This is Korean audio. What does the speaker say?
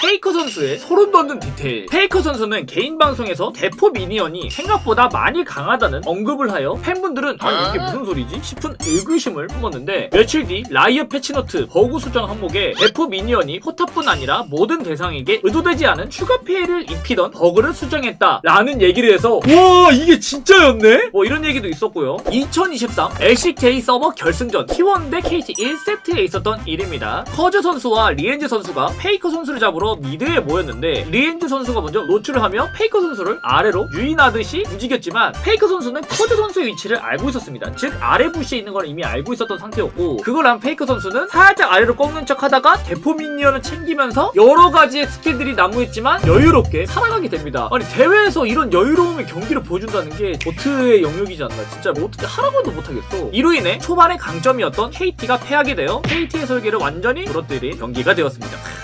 페이커 선수의 소름 돋는 디테일. 페이커 선수는 개인 방송에서 대포 미니언이 생각보다 많이 강하다는 언급을 하여 팬분들은 아니 이게 무슨 소리지 싶은 의구심을 품었는데 며칠 뒤 라이어 패치노트 버그 수정 항목에 대포 미니언이 포탑뿐 아니라 모든 대상에게 의도되지 않은 추가 피해를 입히던 버그를 수정했다 라는 얘기를 해서 와 이게 진짜였네? 뭐 이런 얘기도 있었고요. 2023 LCK 서버 결승전 T1 대 KT 1세트에 있었던 일입니다. 커즈 선수와 리엔즈 선수가 페이커 선수를 잡으러 미드에 모였는데 리엔즈 선수가 먼저 노출을 하며 페이커 선수를 아래로 유인하듯이 움직였지만 페이커 선수는 커즈 선수의 위치를 알고 있었습니다. 즉 아래 부시에 있는 걸 이미 알고 있었던 상태였고 그걸 한 페이커 선수는 살짝 아래로 꺾는 척 하다가 대포 미니언을 챙기면서 여러 가지의 스킬들이 난무했지만 여유롭게 살아가게 됩니다. 아니 대회에서 이런 여유로움의 경기를 보여준다는 게 보트의 영역이지 않나 진짜 뭐 어떻게 하라고도 못하겠어. 이로 인해 초반의 강점이었던 KT가 패하게 되어 KT의 설계를 완전히 무너뜨린 경기가 되었습니다.